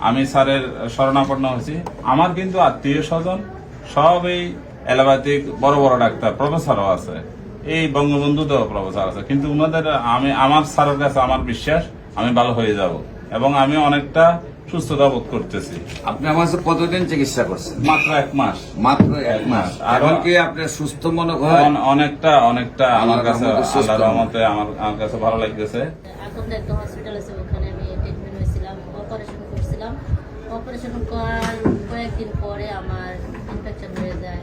আমি স্যারের শরণাপন্ন হয়েছি। আমার কিন্তু আত্মীয় স্বজন সব এই এলোপ্যাথিক বড় বড় ডাক্তার প্রফেসরও আছে। এই বঙ্গবন্ধুতেও প্রফেসর আছে। কিন্তু উনাদের আমি আমার স্যারের কাছে আমার বিশ্বাস আমি ভালো হয়ে যাব এবং আমি অনেকটা সুস্থতা বোধ করতেছি। আপনি আমার কাছে কতদিন চিকিৎসা করছেন? মাত্র এক মাস। মাত্র এক মাস। এখন কি আপনি সুস্থ মনে হয় অন- অনেকটা অনেকটা আমার কাছে আল্লাহর রহমতে আমার আমার কাছে ভালো লাগতেছে। এখন তো হসপিটাল অপারেশন করার কয়েকদিন পরে আমার ইনফেকশন হয়ে যায়।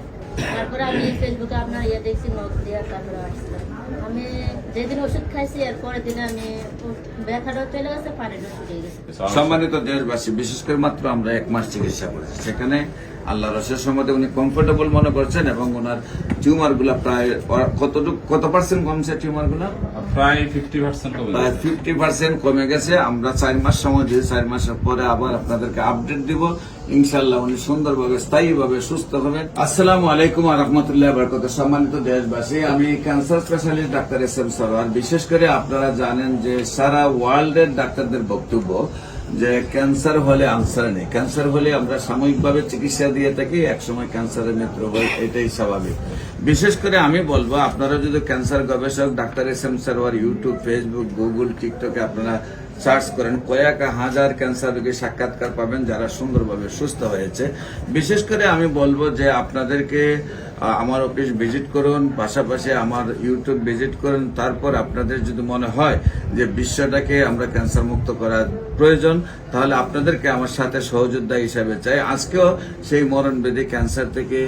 তারপরে আমি ফেসবুকে আপনার ইয়ে দেখছি নখ দেওয়ার তারপরে আসলাম আমি যেদিন ওষুধ খাইছি, এর পরের দিনে আমি ব্যথাটা চলে গেছে, পানিটা শুকিয়ে গেছে। সম্মানিত দেশবাসী, বিশেষ করে মাত্র আমরা এক মাস চিকিৎসা করেছি। সেখানে আল্লাহ রসের সম্বন্ধে উনি কমফোর্টেবল মনে করছেন এবং ওনার টিউমারগুলা প্রায় কতটুকু কত পার্সেন্ট কমছে টিউমারগুলা প্রায় ফিফটি পার্সেন্ট প্রায়। ফিফটি পার্সেন্ট কমে গেছে। আমরা চার মাস সময় দিয়ে চার মাসের পরে আবার আপনাদেরকে আপডেট দিব। ইনশাল্লাহ উনি সুন্দরভাবে স্থায়ীভাবে সুস্থ হবেন আসসালামু আলাইকুম রহমতুল্লাহ বরকত সম্মানিত দেশবাসী আমি cancer specialist doctor S M Sarwar বিশেষ করে আপনারা জানেন যে সারা ওয়ার্ল্ডের ডাক্তারদের বক্তব্য যে ক্যান্সার হলে আনসার নেই। ক্যান্সার হলে আমরা সাময়িকভাবে চিকিৎসা দিয়ে থাকি, একসময় ক্যান্সারের মৃত্যু হয় এটাই স্বাভাবিক। বিশেষ করে আমি বলব, আপনারা যদি ক্যান্সার গবেষক, doctor S M Sarwar YouTube Facebook Google টিকটকে আপনারা সার্চ করেন, কয়েক হাজার ক্যান্সার রোগী সাক্ষাৎকার পাবেন যারা সুন্দরভাবে সুস্থ হয়েছে। বিশেষ করে আমি বলব যে আপনাদেরকে আমার অফিস ভিজিট করুন, পাশাপাশি আমার ইউটিউব ভিজিট করুন, তারপর আপনাদের যদি মনে হয় যে বিশ্বটাকে আমরা ক্যান্সার মুক্ত করার প্রয়োজন, তাহলে আপনাদেরকে আমার সাথে সহযোদ্ধা হিসাবে চাই। আজকেও সেই মরণবেদী ক্যান্সার থেকে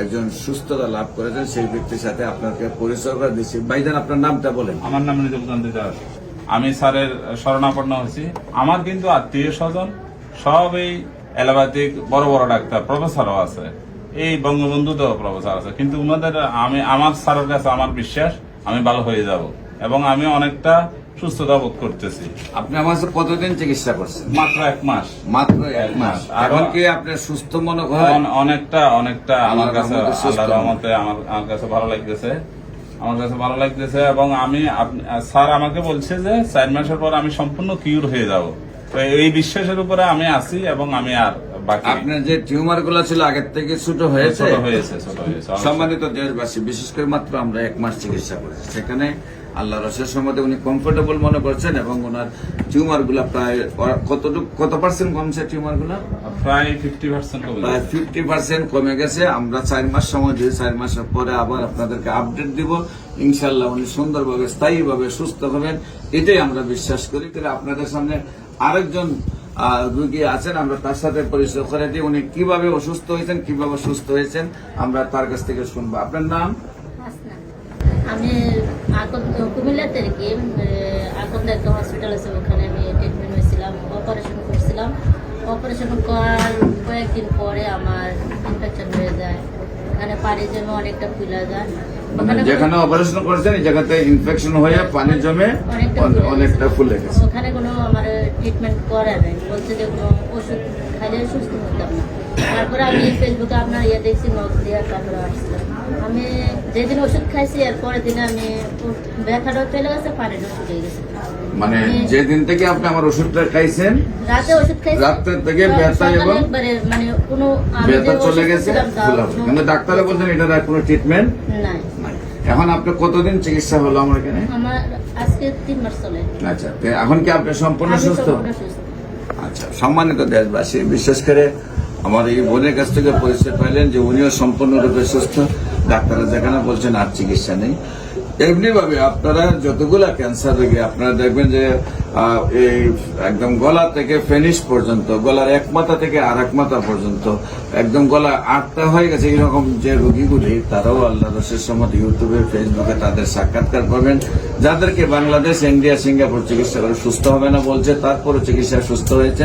একজন সুস্থতা লাভ করেছেন। সেই ব্যক্তির সাথে আপনাকে পরিচয় করে দিচ্ছি ভাইজান, আপনার নামটা বলেন। আমার নাম নিজামুদ্দিন দাস। আমি স্যারের শরণাপন্ন হয়েছি। আমার কিন্তু আত্মীয় স্বজন সব এই অ্যালোপ্যাথিক বড় বড় ডাক্তার, প্রফেসরও আছে। এই বঙ্গবন্ধুতেও প্রফেসর আছে। কিন্তু উনাদের, আমি, আমার স্যারের কাছে আমার বিশ্বাস, আমি ভালো হয়ে যাব। এবং আমি অনেকটা সুস্থতা বোধ করতেছি। আপনি আমার কতদিন চিকিৎসা করছেন? মাত্র এক মাস। মাত্র এক মাস। এখন কি আপনি সুস্থ মনে হয় অনেকটা অনেকটা আমার কাছে রহমতে আমার আমার কাছে ভালো লাগতেছে। আমার কাছে ভালো লাগতেছে এবং আমি স্যার আমাকে বলছে যে চার মাসের পর আমি সম্পূর্ণ কিউর হয়ে যাব। তো এই বিশ্বাসের উপরে আমি আছি এবং আমি আর আপনার যে টিউমারগুলো ছিল আগের থেকে ছোট হয়েছে? হয়েছে ছোট হয়েছে সম্মানিত দেশবাসী বিশেষ করে মাত্র আমরা এক মাস চিকিৎসা করেছি। সেখানে আল্লাহ রসের সম্বন্ধে উনি কমফোর্টেবল মনে করছেন এবং ওনার টিউমারগুলা প্রায় কতটুকু কত পার্সেন্ট কমছে টিউমারগুলা? প্রায় ফিফটি পার্সেন্ট কমে প্রায় গেছে। ফিফটি পার্সেন্ট কমে গেছে। আমরা চার মাস সময় দিয়ে চার মাসের পরে আবার আপনাদেরকে আপডেট দিব। ইনশাল্লাহ উনি সুন্দরভাবে স্থায়ীভাবে সুস্থ হবেন। এটাই আমরা বিশ্বাস করি। তাহলে আপনাদের সামনে আরেকজন রুগী আছেন আমরা তার সাথে পরিচয় করে দিই। উনি কীভাবে অসুস্থ হয়েছেন কীভাবে সুস্থ হয়েছেন আমরা তার কাছ থেকে শুনব। আপনার নাম। আমি এখন কুমিল্লাতে আর কি এখন একটা হসপিটাল আছে ওখানে আমি ট্রিটমেন্ট হয়েছিলাম অপারেশন করছিলাম। অপারেশন করার কয়েকদিন পরে আমার ইনফেকশন হয়ে যায়। ওখানে পানি জমে অনেকটা ফুলে যায়। ওখানে যেখানে অপারেশন করেছেন জায়গাতে ইনফেকশন হয়ে পানি জমে অনেকটা অনে- ফুলে গেছে। ওখানে কোনো আমার ট্রিটমেন্ট করে নাই। বলছে যে কোনো ওষুধ খাইলে সুস্থ হতাম না। তারপরে আমি ফেসবুকে আপনার ইয়ে দেখছি নখ দিয়ে তারপরে আসছিলাম আমি যেদিন ওষুধ খাইছি এর পরের দিনে আমি ব্যথাটাও চলে গেছে পানিটাও শুকিয়ে গেছে। মানে যেদিন থেকে আপনি আমার ওষুধটা খাইছেন রাতে ওষুধ খাইছি। রাতের থেকে ব্যথা এবং- মানে কোনো ব্যথা চলে গেছে। কিন্তু ডাক্তারে বলছেন এটার আর কোনো ট্রিটমেন্ট নাই। এখন আপনি কতদিন চিকিৎসা হলো আমার এখানে? আমার আজকে তিন মাস চলে। আচ্ছা এখন কি আপনি সম্পূর্ণ সুস্থ? সম্পূর্ণ সুস্থ। আচ্ছা সম্মানিত দেশবাসী বিশেষ করে আমার এই বোনের কাছ থেকে পরিচয় পাইলেন যে উনিও সম্পূর্ণরূপে সুস্থ। ডাক্তাররা যেখানে বলছেন আর চিকিৎসা নেই। এমনি ভাবে আপনারা যতগুলা ক্যান্সার রোগী, আপনারা দেখবেন যে এই একদম গলা থেকে ফেনিশ পর্যন্ত, গলার এক মাথা থেকে আর এক মাথা পর্যন্ত, একদম গলা আটটা হয়ে গেছে এইরকম যে রোগীগুলি, তারাও আল্লাহ রসের সময় ইউটিউবে, ফেসবুকে তাদের সাক্ষাৎকার পাবেন যাদেরকে বাংলাদেশ, ইন্ডিয়া, সিঙ্গাপুর চিকিৎসা করে সুস্থ হবে না বলছে, তারপরও চিকিৎসা সুস্থ হয়েছে।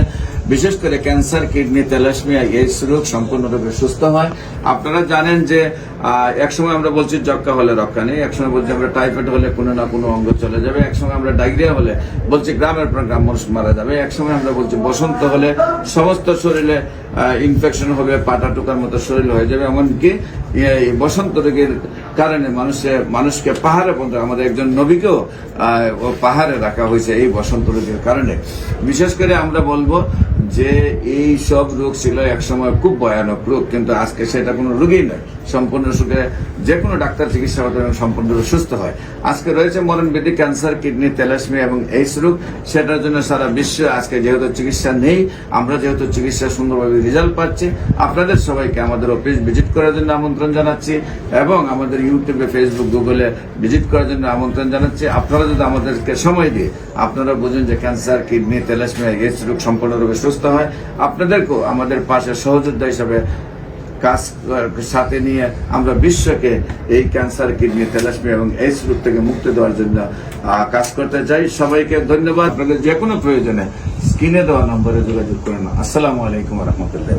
বিশেষ করে ক্যান্সার, কিডনি তেলাসমিয়া এইডস রোগ সম্পূর্ণরূপে সুস্থ হয়। আপনারা জানেন যে একসময় আমরা বলছি যক্কা হলে রক্ষা নেই, একসময় বলছি আমরা টাইফয়েড হলে কোনো না কোনো অঙ্গ চলে যাবে, একসময় আমরা ডায়রিয়া হলে বলছি গ্রামের পর গ্রাম মানুষ মারা যাবে, একসময় আমরা বলছি বসন্ত হলে সমস্ত শরীরে ইনফেকশন হবে, পাটা টুকার মতো শরীর হয়ে যাবে, এমনকি বসন্ত রোগের কারণে মানুষে মানুষকে পাহাড়ে বন্ধ আমাদের একজন নবীকেও পাহাড়ে রাখা হয়েছে এই বসন্ত রোগের কারণে। বিশেষ করে আমরা বলব যে এই সব রোগ ছিল একসময় খুব ভয়ানক রোগ, কিন্তু আজকে সেটা কোনো রোগই নয়। সম্পূর্ণ সুখে যে কোনো ডাক্তার চিকিৎসা করতে পারেন, সম্পূর্ণ সুস্থ হয়। আজকে রয়েছে মরণ ব্যাধি ক্যান্সার কিডনি তেলাসমি এবং এইস রোগ। সেটার জন্য সারা বিশ্ব আজকে যেহেতু চিকিৎসা নেই আমরা যেহেতু চিকিৎসা সুন্দরভাবে রেজাল্ট পাচ্ছি আপনাদের সবাইকে আমাদের অফিস ভিজিট করার জন্য আমন্ত্রণ জানাচ্ছি এবং আমাদের ইউটিউবে ফেসবুক গুগলে ভিজিট করার জন্য আমন্ত্রণ জানাচ্ছি। আপনারা যদি আমাদেরকে সময় দিয়ে আপনারা বুঝুন যে ক্যান্সার কিডনি তেলাসমিয়া এইস রোগ সম্পূর্ণরূপে সুস্থ হয়। আপনাদেরকেও আমাদের পাশে সহযোদ্ধা হিসাবে কাজ সাথে নিয়ে আমরা বিশ্বকে এই ক্যান্সার কিডনি তেলাসমি এবং এই রোগ থেকে মুক্তি দেওয়ার জন্য কাজ করতে চাই। সবাইকে ধন্যবাদ। যে কোনো প্রয়োজনে স্ক্রিনে দেওয়া নম্বরে যোগাযোগ করেন। আসসালামু আলাইকুম রহমতুল্লাহ